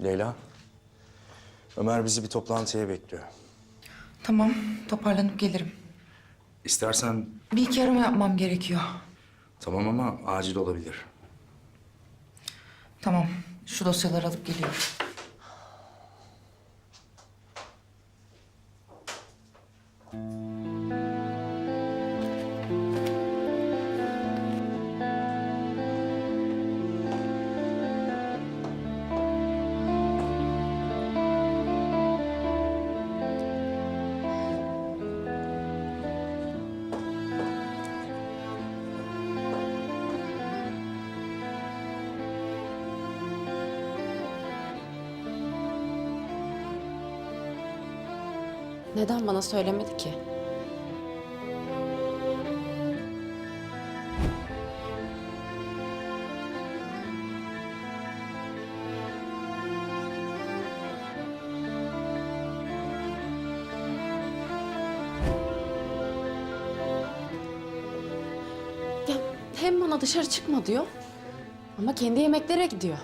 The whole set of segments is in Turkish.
Leyla, Ömer bizi bir toplantıya bekliyor. Tamam, toparlanıp gelirim. İstersen Bir iki arama yapmam gerekiyor. tamam ama acil olabilir. Tamam, şu dosyaları alıp geliyorum. Neden bana söylemedi ki? Ya hem bana dışarı çıkma diyor ama kendi yemeklere gidiyor.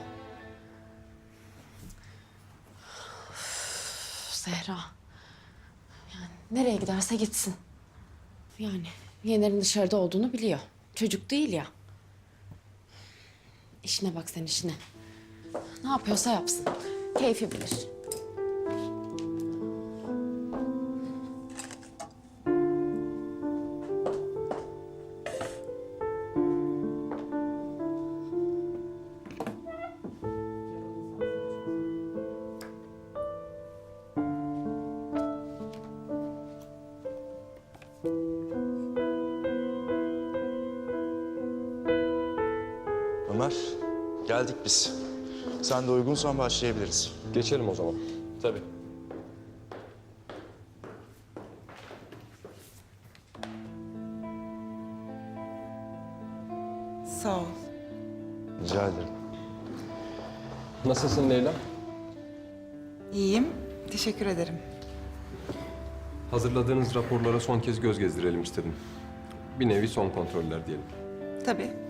Üf, Zehra. Nereye giderse gitsin. Yani Yener'in dışarıda olduğunu biliyor. Çocuk değil ya. İşine bak sen işine. Ne yapıyorsa yapsın. Keyfi bilir. Ömer, geldik biz. Sen de uygunsan başlayabiliriz. Geçelim o zaman. Tabii. Sağ ol. Rica ederim. Nasılsın Leyla? İyiyim, teşekkür ederim. Hazırladığınız raporlara son kez göz gezdirelim istedim. Bir nevi son kontroller diyelim. Tabii.